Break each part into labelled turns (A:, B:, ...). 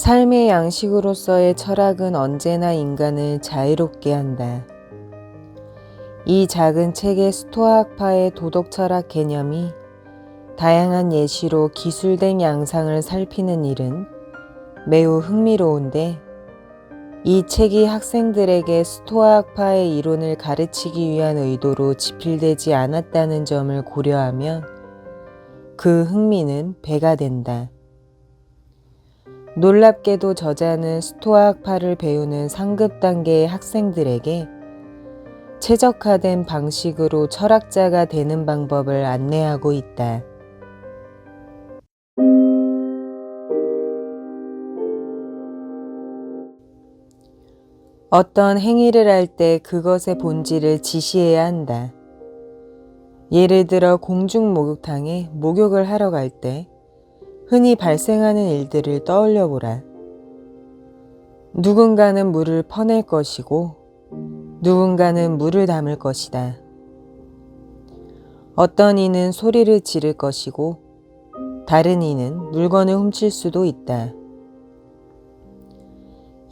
A: 삶의 양식으로서의 철학은 언제나 인간을 자유롭게 한다. 이 작은 책의 스토아학파의 도덕 철학 개념이 다양한 예시로 기술된 양상을 살피는 일은 매우 흥미로운데 이 책이 학생들에게 스토아학파의 이론을 가르치기 위한 의도로 집필되지 않았다는 점을 고려하면 그 흥미는 배가 된다. 놀랍게도 저자는 스토아학파를 배우는 상급 단계의 학생들에게 최적화된 방식으로 철학자가 되는 방법을 안내하고 있다. 어떤 행위를 할 때 그것의 본질을 지시해야 한다. 예를 들어 공중 목욕탕에 목욕을 하러 갈 때 흔히 발생하는 일들을 떠올려 보라. 누군가는 물을 퍼낼 것이고 누군가는 물을 담을 것이다. 어떤 이는 소리를 지를 것이고 다른 이는 물건을 훔칠 수도 있다.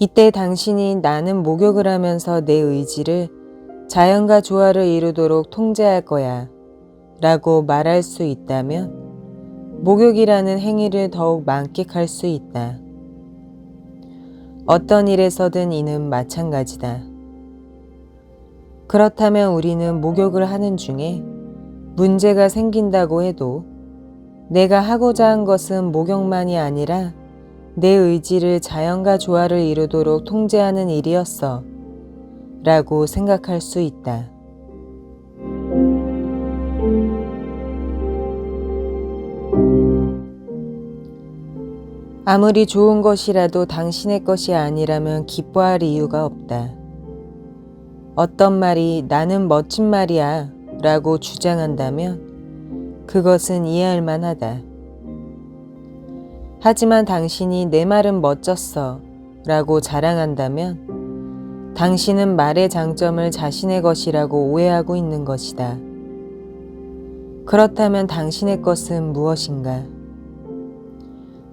A: 이때 당신이 나는 목욕을 하면서 내 의지를 자연과 조화를 이루도록 통제할 거야 라고 말할 수 있다면 목욕이라는 행위를 더욱 만끽할 수 있다. 어떤 일에서든 이는 마찬가지다. 그렇다면 우리는 목욕을 하는 중에 문제가 생긴다고 해도 내가 하고자 한 것은 목욕만이 아니라 내 의지를 자연과 조화를 이루도록 통제하는 일이었어. 라고 생각할 수 있다. 아무리 좋은 것이라도 당신의 것이 아니라면 기뻐할 이유가 없다. 어떤 말이 나는 멋진 말이야 라고 주장한다면 그것은 이해할 만하다. 하지만 당신이 내 말은 멋졌어 라고 자랑한다면 당신은 말의 장점을 자신의 것이라고 오해하고 있는 것이다. 그렇다면 당신의 것은 무엇인가?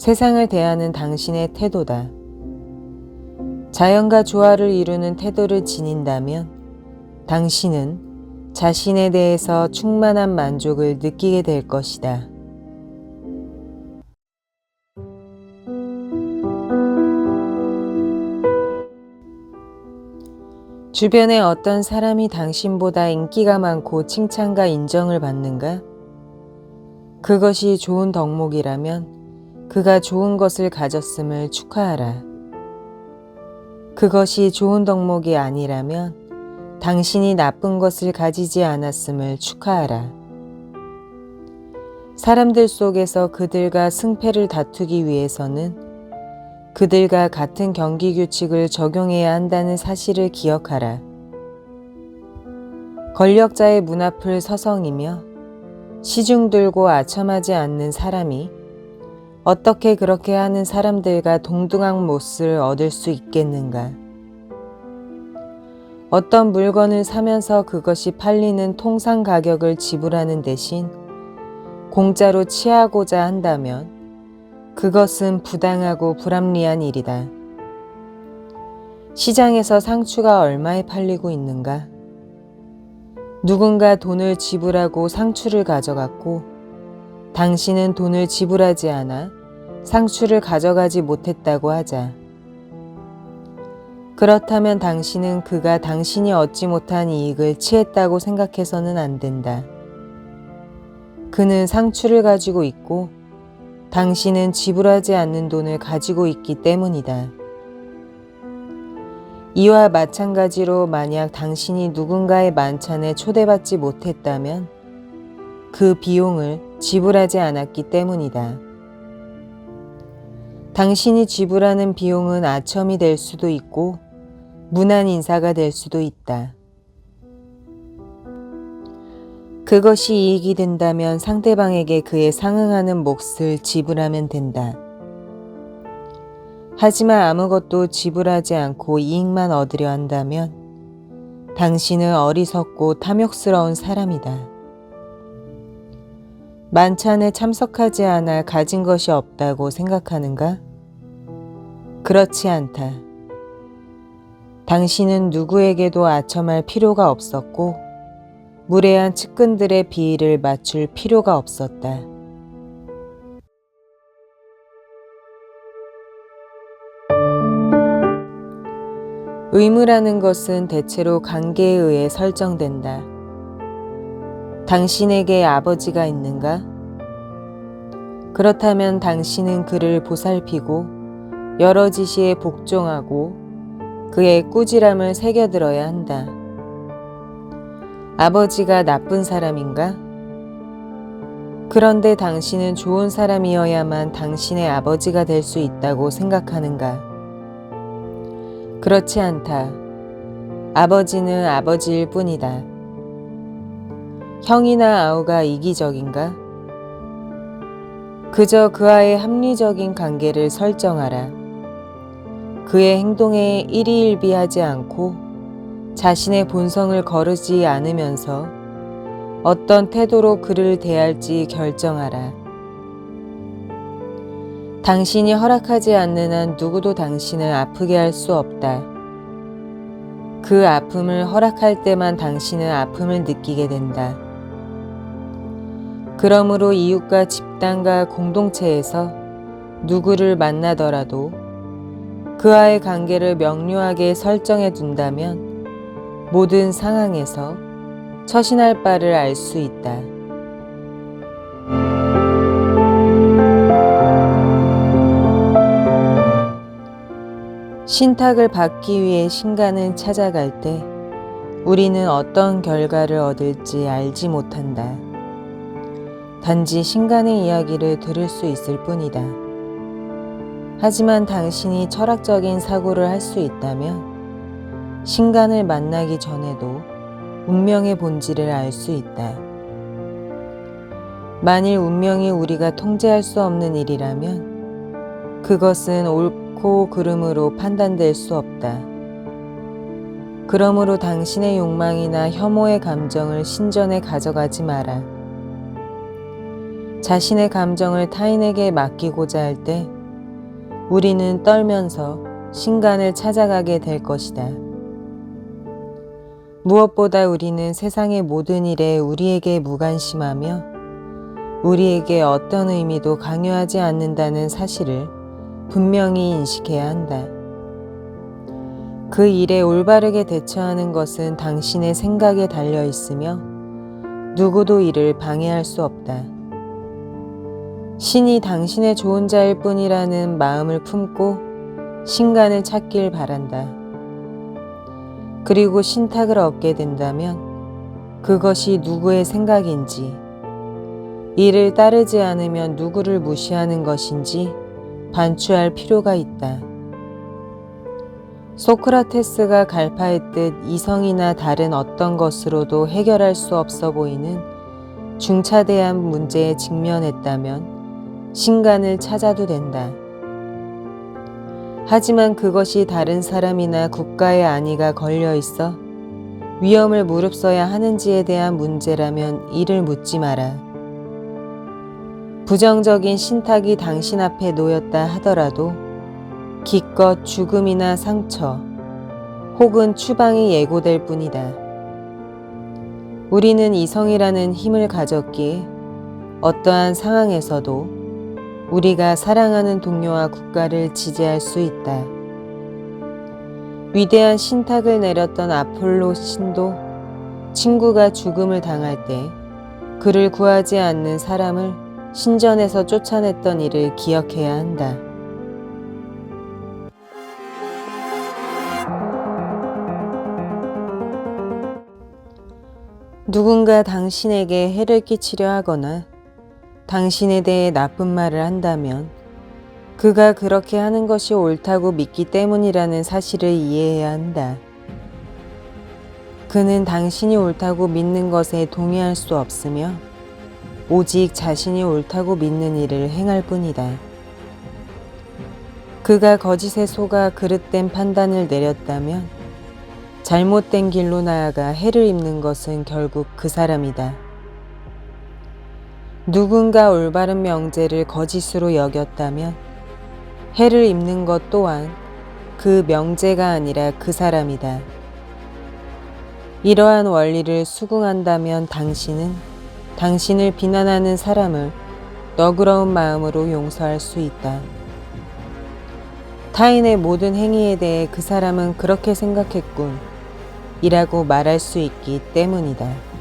A: 세상을 대하는 당신의 태도다. 자연과 조화를 이루는 태도를 지닌다면 당신은 자신에 대해서 충만한 만족을 느끼게 될 것이다. 주변에 어떤 사람이 당신보다 인기가 많고 칭찬과 인정을 받는가? 그것이 좋은 덕목이라면 그가 좋은 것을 가졌음을 축하하라. 그것이 좋은 덕목이 아니라면 당신이 나쁜 것을 가지지 않았음을 축하하라. 사람들 속에서 그들과 승패를 다투기 위해서는 그들과 같은 경기 규칙을 적용해야 한다는 사실을 기억하라. 권력자의 문 앞을 서성이며 시중 들고 아첨하지 않는 사람이 어떻게 그렇게 하는 사람들과 동등한 몫을 얻을 수 있겠는가? 어떤 물건을 사면서 그것이 팔리는 통상 가격을 지불하는 대신 공짜로 취하고자 한다면 그것은 부당하고 불합리한 일이다. 시장에서 상추가 얼마에 팔리고 있는가? 누군가 돈을 지불하고 상추를 가져갔고 당신은 돈을 지불하지 않아 상추를 가져가지 못했다고 하자. 그렇다면 당신은 그가 당신이 얻지 못한 이익을 취했다고 생각해서는 안 된다. 그는 상추를 가지고 있고 당신은 지불하지 않는 돈을 가지고 있기 때문이다. 이와 마찬가지로 만약 당신이 누군가의 만찬에 초대받지 못했다면 그 비용을 지불하지 않았기 때문이다. 당신이 지불하는 비용은 아첨이 될 수도 있고 무난 인사가 될 수도 있다. 그것이 이익이 된다면 상대방에게 그에 상응하는 몫을 지불하면 된다. 하지만 아무것도 지불하지 않고 이익만 얻으려 한다면 당신은 어리석고 탐욕스러운 사람이다. 만찬에 참석하지 않아 가진 것이 없다고 생각하는가? 그렇지 않다. 당신은 누구에게도 아첨할 필요가 없었고, 무례한 측근들의 비위를 맞출 필요가 없었다. 의무라는 것은 대체로 관계에 의해 설정된다. 당신에게 아버지가 있는가? 그렇다면 당신은 그를 보살피고 여러 지시에 복종하고 그의 꾸지람을 새겨들어야 한다. 아버지가 나쁜 사람인가? 그런데 당신은 좋은 사람이어야만 당신의 아버지가 될 수 있다고 생각하는가? 그렇지 않다. 아버지는 아버지일 뿐이다. 형이나 아우가 이기적인가? 그저 그와의 합리적인 관계를 설정하라. 그의 행동에 일희일비하지 않고 자신의 본성을 거르지 않으면서 어떤 태도로 그를 대할지 결정하라. 당신이 허락하지 않는 한 누구도 당신을 아프게 할 수 없다. 그 아픔을 허락할 때만 당신은 아픔을 느끼게 된다. 그러므로 이웃과 집단과 공동체에서 누구를 만나더라도 그와의 관계를 명료하게 설정해 둔다면 모든 상황에서 처신할 바를 알 수 있다. 신탁을 받기 위해 신간을 찾아갈 때 우리는 어떤 결과를 얻을지 알지 못한다. 단지 신간의 이야기를 들을 수 있을 뿐이다. 하지만 당신이 철학적인 사고를 할 수 있다면 신간을 만나기 전에도 운명의 본질을 알 수 있다. 만일 운명이 우리가 통제할 수 없는 일이라면 그것은 옳고 그름으로 판단될 수 없다. 그러므로 당신의 욕망이나 혐오의 감정을 신전에 가져가지 마라. 자신의 감정을 타인에게 맡기고자 할 때 우리는 떨면서 신간을 찾아가게 될 것이다. 무엇보다 우리는 세상의 모든 일에 우리에게 무관심하며 우리에게 어떤 의미도 강요하지 않는다는 사실을 분명히 인식해야 한다. 그 일에 올바르게 대처하는 것은 당신의 생각에 달려 있으며 누구도 이를 방해할 수 없다. 신이 당신의 좋은 자일 뿐이라는 마음을 품고 신간을 찾길 바란다. 그리고 신탁을 얻게 된다면 그것이 누구의 생각인지, 이를 따르지 않으면 누구를 무시하는 것인지 반추할 필요가 있다. 소크라테스가 갈파했듯 이성이나 다른 어떤 것으로도 해결할 수 없어 보이는 중차대한 문제에 직면했다면 신간을 찾아도 된다. 하지만 그것이 다른 사람이나 국가의 안위가 걸려 있어 위험을 무릅써야 하는지에 대한 문제라면 이를 묻지 마라. 부정적인 신탁이 당신 앞에 놓였다 하더라도 기껏 죽음이나 상처 혹은 추방이 예고될 뿐이다. 우리는 이성이라는 힘을 가졌기에 어떠한 상황에서도 우리가 사랑하는 동료와 국가를 지지할 수 있다. 위대한 신탁을 내렸던 아폴로 신도 친구가 죽음을 당할 때 그를 구하지 않는 사람을 신전에서 쫓아냈던 일을 기억해야 한다. 누군가 당신에게 해를 끼치려 하거나 당신에 대해 나쁜 말을 한다면 그가 그렇게 하는 것이 옳다고 믿기 때문이라는 사실을 이해해야 한다. 그는 당신이 옳다고 믿는 것에 동의할 수 없으며 오직 자신이 옳다고 믿는 일을 행할 뿐이다. 그가 거짓에 속아 그릇된 판단을 내렸다면 잘못된 길로 나아가 해를 입는 것은 결국 그 사람이다. 누군가 올바른 명제를 거짓으로 여겼다면 해를 입는 것 또한 그 명제가 아니라 그 사람이다. 이러한 원리를 수긍한다면 당신은 당신을 비난하는 사람을 너그러운 마음으로 용서할 수 있다. 타인의 모든 행위에 대해 그 사람은 그렇게 생각했군. 이라고 말할 수 있기 때문이다.